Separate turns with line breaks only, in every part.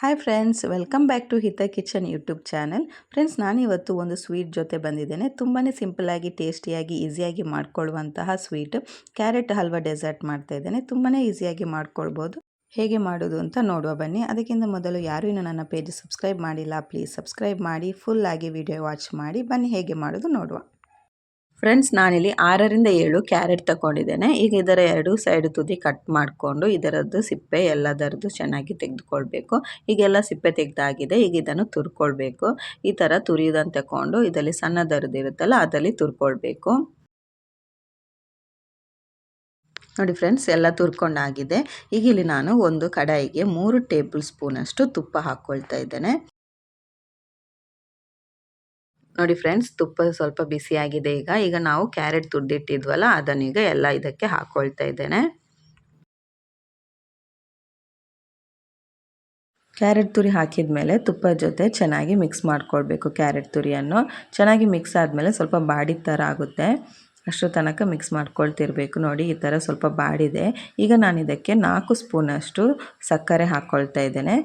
Hi friends welcome back to Hita kitchen YouTube channel friends ನಾನಿವತ್ತು ಒಂದು sweet ಜೊತೆ ಬಂದಿದ್ದೇನೆ. ತುಂಬಾ ಸಿಂಪಲಾಗಿ ಟೇಸ್ಟಿಯಾಗಿ ಈಸಿಯಾಗಿ ಮಾಡ್ಕೊಳ್ಳುವಂತಹ ಸ್ವೀಟ್ ಕ್ಯಾರೆಟ್ ಹಲ್ವಾ ಡೆಸರ್ಟ್ ಮಾಡ್ತಾ ಇದ್ದೇನೆ. ತುಂಬಾ ಈಸಿಯಾಗಿ ಮಾಡ್ಕೊಳ್ಬೋದು. ಹೇಗೆ ಮಾಡೋದು ಅಂತ ನೋಡುವ ಬನ್ನಿ. ಅದಕ್ಕಿಂತ ಮೊದಲು ಯಾರೂ ಇನ್ನೂ ನನ್ನ ಪೇಜ್ ಸಬ್ಸ್ಕ್ರೈಬ್ ಮಾಡಿಲ್ಲ ಪ್ಲೀಸ್ ಸಬ್ಸ್ಕ್ರೈಬ್ ಮಾಡಿ ಫುಲ್ಲಾಗಿ ವಿಡಿಯೋ ವಾಚ್ ಮಾಡಿ. ಬನ್ನಿ, ಹೇಗೆ ಮಾಡೋದು ನೋಡುವ. ಫ್ರೆಂಡ್ಸ್ ನಾನಿಲ್ಲಿ ಆರರಿಂದ ಏಳು ಕ್ಯಾರೆಟ್ ತಗೊಂಡಿದ್ದೇನೆ. ಈಗ ಇದರ ಎರಡು ಸೈಡ್ ತುದಿ ಕಟ್ ಮಾಡಿಕೊಂಡು ಇದರದ್ದು ಸಿಪ್ಪೆ ಎಲ್ಲದರದ್ದು ಚೆನ್ನಾಗಿ ತೆಗೆದುಕೊಳ್ಬೇಕು. ಈಗೆಲ್ಲ ಸಿಪ್ಪೆ ತೆಗೆದಾಗಿದೆ, ಈಗ ಇದನ್ನು ತುರ್ಕೊಳ್ಬೇಕು. ಈ ಥರ ತುರಿಯೋದನ್ನು ತಗೊಂಡು ಇದರಲ್ಲಿ ಸಣ್ಣದರದ್ದು ಇರುತ್ತಲ್ಲ, ಅದರಲ್ಲಿ ತುರ್ಕೊಳ್ಬೇಕು. ನೋಡಿ ಫ್ರೆಂಡ್ಸ್ ಎಲ್ಲ ತುರ್ಕೊಂಡಾಗಿದೆ. ಈಗ ಇಲ್ಲಿ ನಾನು ಒಂದು ಕಡಾಯಿಗೆ ಮೂರು ಟೇಬಲ್ ಸ್ಪೂನಷ್ಟು ತುಪ್ಪ ಹಾಕ್ಕೊಳ್ತಾ ಇದ್ದೇನೆ. ನೋಡಿ ಫ್ರೆಂಡ್ಸ್ ತುಪ್ಪ ಸ್ವಲ್ಪ ಬಿಸಿಯಾಗಿದೆ ಈಗ. ಈಗ ನಾವು ಕ್ಯಾರೆಟ್ ತುಡ್ದಿಟ್ಟಿದ್ವಲ್ಲ ಅದನ್ನೀಗ ಎಲ್ಲ ಇದಕ್ಕೆ ಹಾಕ್ಕೊಳ್ತಾ ಇದ್ದೇನೆ. ಕ್ಯಾರೆಟ್ ತುರಿ ಹಾಕಿದ ಮೇಲೆ ತುಪ್ಪದ ಜೊತೆ ಚೆನ್ನಾಗಿ ಮಿಕ್ಸ್ ಮಾಡ್ಕೊಳ್ಬೇಕು ಕ್ಯಾರೆಟ್ ತುರಿಯನ್ನು. ಚೆನ್ನಾಗಿ ಮಿಕ್ಸ್ ಆದಮೇಲೆ ಸ್ವಲ್ಪ ಬಾಡಿ ಥರ ಆಗುತ್ತೆ. ಅಷ್ಟು ತನಕ ಮಿಕ್ಸ್ ಮಾಡ್ಕೊಳ್ತಿರ್ಬೇಕು ನೋಡಿ, ಈ ಥರ ಸ್ವಲ್ಪ ಬಾಡಿದೆ. ಈಗ ನಾನು ಇದಕ್ಕೆ ನಾಲ್ಕು ಸ್ಪೂನಷ್ಟು ಸಕ್ಕರೆ ಹಾಕ್ಕೊಳ್ತಾ ಇದ್ದೇನೆ.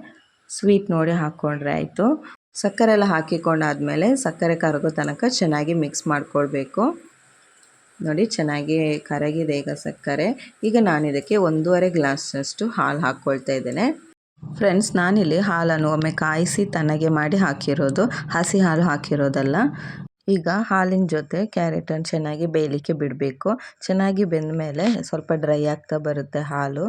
ಸ್ವೀಟ್ ನೋಡಿ ಹಾಕ್ಕೊಂಡ್ರೆ ಆಯಿತು. ಸಕ್ಕರೆ ಎಲ್ಲ ಹಾಕಿಕೊಂಡಾದಮೇಲೆ ಸಕ್ಕರೆ ಕರಗೋ ತನಕ ಚೆನ್ನಾಗಿ ಮಿಕ್ಸ್ ಮಾಡ್ಕೊಳ್ಬೇಕು. ನೋಡಿ, ಚೆನ್ನಾಗಿ ಕರಗಿದೆ ಈಗ ಸಕ್ಕರೆ. ಈಗ ನಾನು ಇದಕ್ಕೆ ಒಂದೂವರೆ ಗ್ಲಾಸಷ್ಟು ಹಾಲು ಹಾಕ್ಕೊಳ್ತಾ ಇದ್ದೇನೆ. ಫ್ರೆಂಡ್ಸ್, ನಾನಿಲ್ಲಿ ಹಾಲನ್ನು ಒಮ್ಮೆ ಕಾಯಿಸಿ ತನಗೆ ಮಾಡಿ ಹಾಕಿರೋದು, ಹಸಿ ಹಾಲು ಹಾಕಿರೋದಲ್ಲ. ಈಗ ಹಾಲಿನ ಜೊತೆ ಕ್ಯಾರೆಟನ್ನು ಚೆನ್ನಾಗಿ ಬೇಯಲಿಕ್ಕೆ ಬಿಡಬೇಕು. ಚೆನ್ನಾಗಿ ಬೆಂದ ಮೇಲೆ ಸ್ವಲ್ಪ ಡ್ರೈ ಆಗ್ತಾ ಬರುತ್ತೆ ಹಾಲು.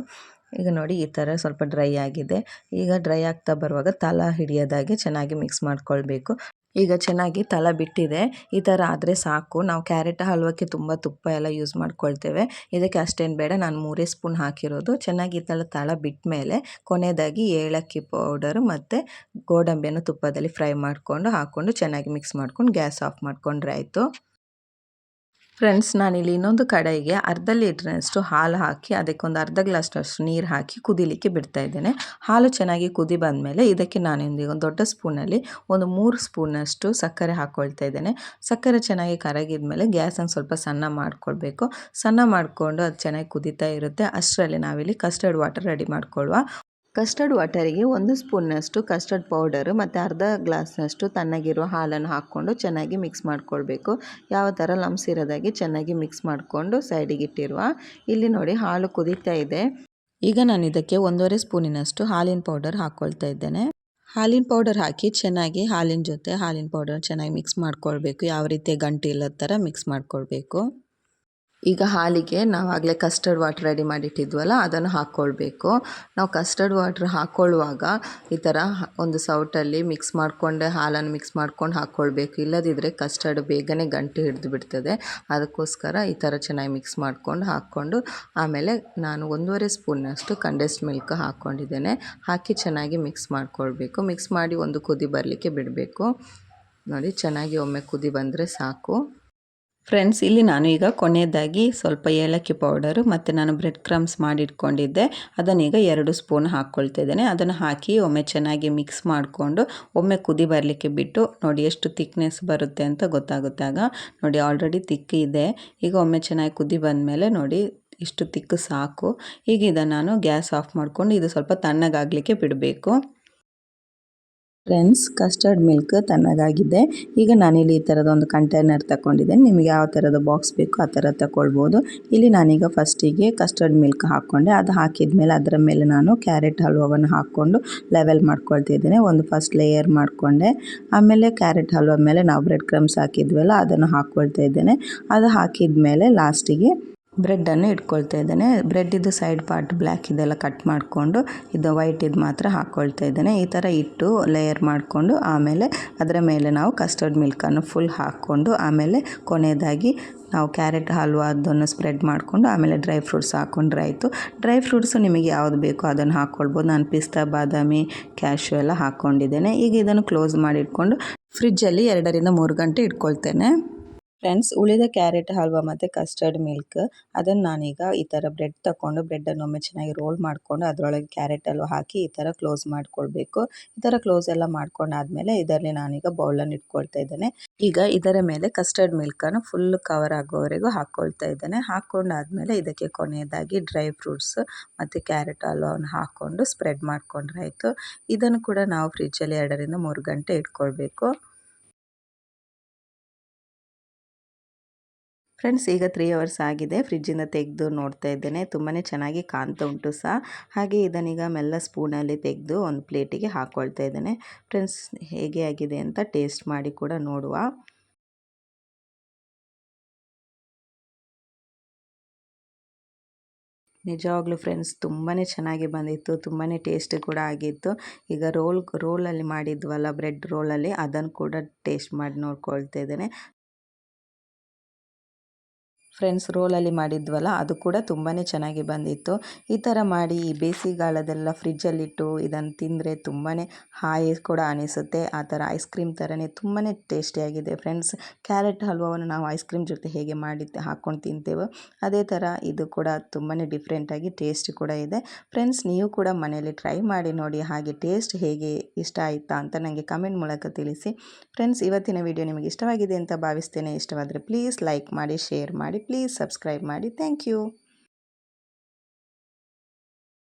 ಈಗ ನೋಡಿ ಈ ಥರ ಸ್ವಲ್ಪ ಡ್ರೈ ಆಗಿದೆ. ಈಗ ಡ್ರೈ ಆಗ್ತಾ ಬರುವಾಗ ತಲ ಹಿಡಿಯೋದಾಗೆ ಚೆನ್ನಾಗಿ ಮಿಕ್ಸ್ ಮಾಡ್ಕೊಳ್ಬೇಕು. ಈಗ ಚೆನ್ನಾಗಿ ತಲ ಬಿಟ್ಟಿದೆ. ಈ ಥರ ಆದರೆ ಸಾಕು. ನಾವು ಕ್ಯಾರೆಟ್ ಹಲ್ವಕ್ಕೆ ತುಂಬ ತುಪ್ಪ ಎಲ್ಲ ಯೂಸ್ ಮಾಡ್ಕೊಳ್ತೇವೆ. ಇದಕ್ಕೆ ಅಷ್ಟೇನು ಬೇಡ. ನಾನು ಮೂರೇ ಸ್ಪೂನ್ ಹಾಕಿರೋದು. ಚೆನ್ನಾಗಿ ಈ ಥರ ತಳ ಬಿಟ್ಟ ಮೇಲೆ ಕೊನೆಯದಾಗಿ ಏಲಕ್ಕಿ ಪೌಡರು ಮತ್ತು ಗೋಡಂಬಿಯನ್ನು ತುಪ್ಪದಲ್ಲಿ ಫ್ರೈ ಮಾಡಿಕೊಂಡು ಹಾಕ್ಕೊಂಡು ಚೆನ್ನಾಗಿ ಮಿಕ್ಸ್ ಮಾಡ್ಕೊಂಡು ಗ್ಯಾಸ್ ಆಫ್ ಮಾಡಿಕೊಂಡ್ರೆ ಆಯಿತು. ಫ್ರೆಂಡ್ಸ್ ನಾನಿಲ್ಲಿ ಇನ್ನೊಂದು ಕಡಾಯಿಗೆ ಅರ್ಧ ಲೀಟ್ರಷ್ಟು ಹಾಲು ಹಾಕಿ, ಅದಕ್ಕೊಂದು ಅರ್ಧ ಗ್ಲಾಸ್ನಷ್ಟು ನೀರು ಹಾಕಿ ಕುದಿಲಿಕ್ಕೆ ಬಿಡ್ತಾ ಇದ್ದೇನೆ. ಹಾಲು ಚೆನ್ನಾಗಿ ಕುದಿ ಬಂದಮೇಲೆ ಇದಕ್ಕೆ ನಾನು ಒಂದು ದೊಡ್ಡ ಸ್ಪೂನಲ್ಲಿ ಒಂದು ಮೂರು ಸ್ಪೂನಷ್ಟು ಸಕ್ಕರೆ ಹಾಕ್ಕೊಳ್ತಾ ಇದ್ದೇನೆ. ಸಕ್ಕರೆ ಚೆನ್ನಾಗಿ ಕರಗಿದ ಮೇಲೆ ಗ್ಯಾಸನ್ನು ಸ್ವಲ್ಪ ಸಣ್ಣ ಮಾಡಿಕೊಳ್ಬೇಕು. ಸಣ್ಣ ಮಾಡಿಕೊಂಡು ಅದು ಚೆನ್ನಾಗಿ ಕುದೀತಾ ಇರುತ್ತೆ. ಅಷ್ಟರಲ್ಲಿ ನಾವಿಲ್ಲಿ ಕಸ್ಟರ್ಡ್ ವಾಟರ್ ರೆಡಿ ಮಾಡ್ಕೊಳ್ಳುವ ಕಸ್ಟರ್ಡ್ ವಾಟರಿಗೆ ಒಂದು ಸ್ಪೂನ್ನಷ್ಟು ಕಸ್ಟರ್ಡ್ ಪೌಡರು ಮತ್ತು ಅರ್ಧ ಗ್ಲಾಸ್ನಷ್ಟು ತಣ್ಣಗಿರುವ ಹಾಲನ್ನು ಹಾಕ್ಕೊಂಡು ಚೆನ್ನಾಗಿ ಮಿಕ್ಸ್ ಮಾಡ್ಕೊಳ್ಬೇಕು. ಯಾವ ಥರ ಲಮ್ಸ್ ಇರೋದಾಗಿ ಚೆನ್ನಾಗಿ ಮಿಕ್ಸ್ ಮಾಡಿಕೊಂಡು ಸೈಡಿಗೆ ಇಟ್ಟಿರುವ. ಇಲ್ಲಿ ನೋಡಿ ಹಾಲು ಕುದೀತಾ ಇದೆ. ಈಗ ನಾನು ಇದಕ್ಕೆ ಒಂದೂವರೆ ಸ್ಪೂನಿನಷ್ಟು ಹಾಲಿನ ಪೌಡರ್ ಹಾಕ್ಕೊಳ್ತಾ ಇದ್ದೇನೆ. ಹಾಲಿನ ಪೌಡರ್ ಹಾಕಿ ಚೆನ್ನಾಗಿ ಹಾಲಿನ ಜೊತೆ ಹಾಲಿನ ಪೌಡರ್ ಚೆನ್ನಾಗಿ ಮಿಕ್ಸ್ ಮಾಡ್ಕೊಳ್ಬೇಕು. ಯಾವ ರೀತಿ ಗಂಟು ಇಲ್ಲದ ಥರ ಮಿಕ್ಸ್ ಮಾಡ್ಕೊಳ್ಬೇಕು. ಈಗ ಹಾಲಿಗೆ ನಾವು ಆಗಲೇ ಕಸ್ಟರ್ಡ್ ವಾಟರ್ ರೆಡಿ ಮಾಡಿಟ್ಟಿದ್ವಲ್ಲ, ಅದನ್ನು ಹಾಕ್ಕೊಳ್ಬೇಕು. ನಾವು ಕಸ್ಟರ್ಡ್ ವಾಟ್ರ್ ಹಾಕ್ಕೊಳ್ಳುವಾಗ ಈ ಥರ ಒಂದು ಸೌಟಲ್ಲಿ ಮಿಕ್ಸ್ ಮಾಡಿಕೊಂಡೆ ಹಾಲನ್ನು ಮಿಕ್ಸ್ ಮಾಡ್ಕೊಂಡು ಹಾಕ್ಕೊಳ್ಬೇಕು. ಇಲ್ಲದಿದ್ದರೆ ಕಸ್ಟರ್ಡ್ ಬೇಗನೆ ಗಂಟು ಹಿಡಿದು ಬಿಡ್ತದೆ. ಅದಕ್ಕೋಸ್ಕರ ಈ ಥರ ಚೆನ್ನಾಗಿ ಮಿಕ್ಸ್ ಮಾಡಿಕೊಂಡು ಹಾಕ್ಕೊಂಡು ಆಮೇಲೆ ನಾನು ಒಂದೂವರೆ ಸ್ಪೂನಷ್ಟು ಕಂಡೆನ್ಸ್ಡ್ ಮಿಲ್ಕ್ ಹಾಕ್ಕೊಂಡಿದ್ದೇನೆ. ಹಾಕಿ ಚೆನ್ನಾಗಿ ಮಿಕ್ಸ್ ಮಾಡಿಕೊಳ್ಬೇಕು. ಮಿಕ್ಸ್ ಮಾಡಿ ಒಂದು ಕುದಿ ಬರಲಿಕ್ಕೆ ಬಿಡಬೇಕು. ನೋಡಿ, ಚೆನ್ನಾಗಿ ಒಮ್ಮೆ ಕುದಿ ಬಂದರೆ ಸಾಕು. ಫ್ರೆಂಡ್ಸ್ ಇಲ್ಲಿ ನಾನು ಈಗ ಕೊನೆಯದಾಗಿ ಸ್ವಲ್ಪ ಏಲಕ್ಕಿ ಪೌಡರು ಮತ್ತು ನಾನು ಬ್ರೆಡ್ ಕ್ರಮ್ಸ್ ಮಾಡಿಟ್ಕೊಂಡಿದ್ದೆ ಅದನ್ನೀಗ ಎರಡು ಸ್ಪೂನ್ ಹಾಕ್ಕೊಳ್ತಾ ಇದ್ದೇನೆ. ಅದನ್ನು ಹಾಕಿ ಒಮ್ಮೆ ಚೆನ್ನಾಗಿ ಮಿಕ್ಸ್ ಮಾಡಿಕೊಂಡು ಒಮ್ಮೆ ಕುದಿ ಬರಲಿಕ್ಕೆ ಬಿಟ್ಟು ನೋಡಿ ಎಷ್ಟು ತಿಕ್ನೆಸ್ ಬರುತ್ತೆ ಅಂತ ಗೊತ್ತಾಗುತ್ತಾಗ ನೋಡಿ ಆಲ್ರೆಡಿ ತಿಕ್ ಇದೆ. ಈಗ ಒಮ್ಮೆ ಚೆನ್ನಾಗಿ ಕುದಿ ಬಂದಮೇಲೆ ನೋಡಿ ಇಷ್ಟು ತಿಕ್ಕು ಸಾಕು. ಈಗ ಇದನ್ನು ನಾನು ಗ್ಯಾಸ್ ಆಫ್ ಮಾಡಿಕೊಂಡು ಇದು ಸ್ವಲ್ಪ ತಣ್ಣಗಾಗಲಿಕ್ಕೆ ಬಿಡಬೇಕು. ಫ್ರೆಂಡ್ಸ್, ಕಸ್ಟರ್ಡ್ ಮಿಲ್ಕ್ ತಣ್ಣಗಾಗಿದೆ ಈಗ ನಾನಿಲ್ಲಿ ಈ ಥರದ ಒಂದು ಕಂಟೈನರ್ ತಗೊಂಡಿದ್ದೇನೆ ನಿಮಗೆ ಯಾವ ಥರದ ಬಾಕ್ಸ್ ಬೇಕು ಆ ಥರ ತಗೊಳ್ಬೋದು ಇಲ್ಲಿ ನಾನೀಗ ಫಸ್ಟಿಗೆ ಕಸ್ಟರ್ಡ್ ಮಿಲ್ಕ್ ಹಾಕ್ಕೊಂಡೆ. ಅದು ಹಾಕಿದ ಮೇಲೆ ಅದರ ಮೇಲೆ ನಾನು ಕ್ಯಾರೆಟ್ ಹಲ್ವವನ್ನು ಹಾಕ್ಕೊಂಡು ಲೆವೆಲ್ ಮಾಡ್ಕೊಳ್ತಿದ್ದೇನೆ ಒಂದು ಫಸ್ಟ್ ಲೇಯರ್ ಮಾಡಿಕೊಂಡೆ. ಆಮೇಲೆ ಕ್ಯಾರೆಟ್ ಹಲ್ವ ಮೇಲೆ ನಾವು ಬ್ರೆಡ್ ಕ್ರಮ್ಸ್ ಹಾಕಿದ್ವಲ್ಲ, ಅದನ್ನು ಹಾಕ್ಕೊಳ್ತಾ ಇದ್ದೇನೆ. ಅದು ಹಾಕಿದ ಮೇಲೆ ಲಾಸ್ಟಿಗೆ ಬ್ರೆಡ್ಡನ್ನು ಇಟ್ಕೊಳ್ತಾ ಇದ್ದೇನೆ. ಬ್ರೆಡ್ಡಿದ್ದು ಸೈಡ್ ಪಾರ್ಟ್ ಬ್ಲ್ಯಾಕ್ ಇದೆಲ್ಲ ಕಟ್ ಮಾಡಿಕೊಂಡು, ಇದು ವೈಟ್ ಇದು ಮಾತ್ರ ಹಾಕ್ಕೊಳ್ತಾ ಇದ್ದೇನೆ. ಈ ಥರ ಇಟ್ಟು ಲೇಯರ್ ಮಾಡಿಕೊಂಡು, ಆಮೇಲೆ ಅದರ ಮೇಲೆ ನಾವು ಕಸ್ಟರ್ಡ್ ಮಿಲ್ಕನ್ನು ಫುಲ್ ಹಾಕ್ಕೊಂಡು, ಆಮೇಲೆ ಕೊನೆಯದಾಗಿ ನಾವು ಕ್ಯಾರೆಟ್, ಹಲ್ವಾ ಅದನ್ನು ಸ್ಪ್ರೆಡ್ ಮಾಡಿಕೊಂಡು, ಆಮೇಲೆ ಡ್ರೈ ಫ್ರೂಟ್ಸ್ ಹಾಕ್ಕೊಂಡ್ರೆ ಆಯಿತು. ಡ್ರೈ ಫ್ರೂಟ್ಸು ನಿಮಗೆ ಯಾವುದು ಬೇಕೋ ಅದನ್ನು ಹಾಕ್ಕೊಳ್ಬೋದು ನಾನು ಪಿಸ್ತಾ, ಬಾದಾಮಿ ಕ್ಯಾಶು ಎಲ್ಲ ಹಾಕ್ಕೊಂಡಿದ್ದೇನೆ ಈಗ ಇದನ್ನು ಕ್ಲೋಸ್ ಮಾಡಿ ಇಟ್ಕೊಂಡು, ಫ್ರಿಜ್ಜಲ್ಲಿ ಎರಡರಿಂದ ಮೂರು ಗಂಟೆ ಇಟ್ಕೊಳ್ತೇನೆ. ಫ್ರೆಂಡ್ಸ್, ಉಳಿದ ಕ್ಯಾರೆಟ್ ಹಲ್ವಾ ಮತ್ತು ಕಸ್ಟರ್ಡ್ ಮಿಲ್ಕ್, ಅದನ್ನು ನಾನೀಗ ಈ ಥರ ಬ್ರೆಡ್ ತಗೊಂಡು ಬ್ರೆಡ್ಡನ್ನು ಒಮ್ಮೆ ಚೆನ್ನಾಗಿ ರೋಲ್ ಮಾಡಿಕೊಂಡು, ಅದರೊಳಗೆ ಕ್ಯಾರೆಟ್ ಹಲ್ವಾ ಹಾಕಿ ಈ ಥರ ಕ್ಲೋಸ್ ಮಾಡಿಕೊಳ್ಬೇಕು. ಈ ಥರ ಕ್ಲೋಸ್ ಎಲ್ಲ ಮಾಡ್ಕೊಂಡಾದ್ಮೇಲೆ ಇದರಲ್ಲಿ ನಾನೀಗ ಬೌಲನ್ನು ಇಟ್ಕೊಳ್ತಾ ಇದ್ದೇನೆ. ಈಗ ಇದರ ಮೇಲೆ ಕಸ್ಟರ್ಡ್ ಮಿಲ್ಕನ್ನು ಫುಲ್ ಕವರ್ ಆಗೋವರೆಗೂ ಹಾಕ್ಕೊಳ್ತಾ ಇದ್ದೇನೆ. ಹಾಕ್ಕೊಂಡಾದ್ಮೇಲೆ ಇದಕ್ಕೆ ಕೊನೆಯದಾಗಿ ಡ್ರೈ ಫ್ರೂಟ್ಸ್ ಮತ್ತು ಕ್ಯಾರೆಟ್ ಹಲ್ವಾವನ್ನು ಹಾಕ್ಕೊಂಡು ಸ್ಪ್ರೆಡ್ ಮಾಡ್ಕೊಂಡ್ರೆ ಆಯಿತು. ಇದನ್ನು ಕೂಡ ನಾವು ಫ್ರಿಜ್ಜಲ್ಲಿ ಎರಡರಿಂದ ಮೂರು ಗಂಟೆ ಇಟ್ಕೊಳ್ಬೇಕು. ಫ್ರೆಂಡ್ಸ್, ಈಗ ತ್ರೀ ಅವರ್ಸ್ ಆಗಿದೆ. ಫ್ರಿಜ್ಜಿಂದ ತೆಗೆದು ನೋಡ್ತಾ ಇದ್ದೇನೆ. ತುಂಬಾ ಚೆನ್ನಾಗಿ ಕಾಣ್ತಾ ಉಂಟು ಸಹ. ಹಾಗೆ ಇದನ್ನೀಗ ಮೆಲ್ಲ ಸ್ಪೂನಲ್ಲಿ ತೆಗೆದು ಒಂದು ಪ್ಲೇಟಿಗೆ ಹಾಕ್ಕೊಳ್ತಾ ಇದ್ದೇನೆ. ಫ್ರೆಂಡ್ಸ್ ಹೇಗೆ ಆಗಿದೆ ಅಂತ ಟೇಸ್ಟ್ ಮಾಡಿ ಕೂಡ ನೋಡುವ. ನಿಜವಾಗ್ಲೂ ಫ್ರೆಂಡ್ಸ್ ತುಂಬಾ ಚೆನ್ನಾಗಿ ಬಂದಿತ್ತು. ತುಂಬಾ ಟೇಸ್ಟ್ ಕೂಡ ಆಗಿತ್ತು. ಈಗ ರೋಲ್ ರೋಲಲ್ಲಿ ಮಾಡಿದ್ವಲ್ಲ ಬ್ರೆಡ್ ರೋಲಲ್ಲಿ ಅದನ್ನು ಕೂಡ ಟೇಸ್ಟ್ ಮಾಡಿ ನೋಡ್ಕೊಳ್ತಾ ಇದ್ದೇನೆ. ಫ್ರೆಂಡ್ಸ್ ರೋಲಲ್ಲಿ ಮಾಡಿದ್ವಲ್ಲ, ಅದು ಕೂಡ ತುಂಬಾ ಚೆನ್ನಾಗಿ ಬಂದಿತ್ತು. ಈ ಥರ ಮಾಡಿ ಈ ಬೇಸಿಗೆಗಾಲದೆಲ್ಲ ಫ್ರಿಜ್ಜಲ್ಲಿಟ್ಟು ಇದನ್ನು ತಿಂದರೆ ತುಂಬಾ ಹಾಯಿ ಕೂಡ ಅನಿಸುತ್ತೆ. ಆ ಥರ ಐಸ್ ಕ್ರೀಮ್ ಥರನೇ ತುಂಬಾ ಟೇಸ್ಟಿಯಾಗಿದೆ ಫ್ರೆಂಡ್ಸ್ ಕ್ಯಾರೆಟ್ ಹಲ್ವಾವನ್ನು ನಾವು ಐಸ್ ಕ್ರೀಮ್ ಜೊತೆ ಹೇಗೆ ಮಾಡಿ ಹಾಕ್ಕೊಂಡು ತಿಂತೇವೋ, ಅದೇ ಥರ ಇದು ಕೂಡ ತುಂಬಾ ಡಿಫ್ರೆಂಟಾಗಿ ಟೇಸ್ಟ್ ಕೂಡ ಇದೆ. ಫ್ರೆಂಡ್ಸ್ ನೀವು ಕೂಡ ಮನೆಯಲ್ಲಿ ಟ್ರೈ ಮಾಡಿ ನೋಡಿ ಹಾಗೆ ಟೇಸ್ಟ್ ಹೇಗೆ ಇಷ್ಟ ಆಯಿತಾ ಅಂತ ನನಗೆ ಕಮೆಂಟ್ ಮೂಲಕ ತಿಳಿಸಿ. ಫ್ರೆಂಡ್ಸ್ ಇವತ್ತಿನ ವಿಡಿಯೋ ನಿಮಗೆ ಇಷ್ಟವಾಗಿದೆ ಅಂತ ಭಾವಿಸ್ತೇನೆ. ಇಷ್ಟವಾದರೆ ಪ್ಲೀಸ್ ಲೈಕ್ ಮಾಡಿ ಶೇರ್ ಮಾಡಿ ಪ್ಲೀಸ್ ಸಬ್ಸ್ಕ್ರೈಬ್ ಮಾಡಿ. Thank you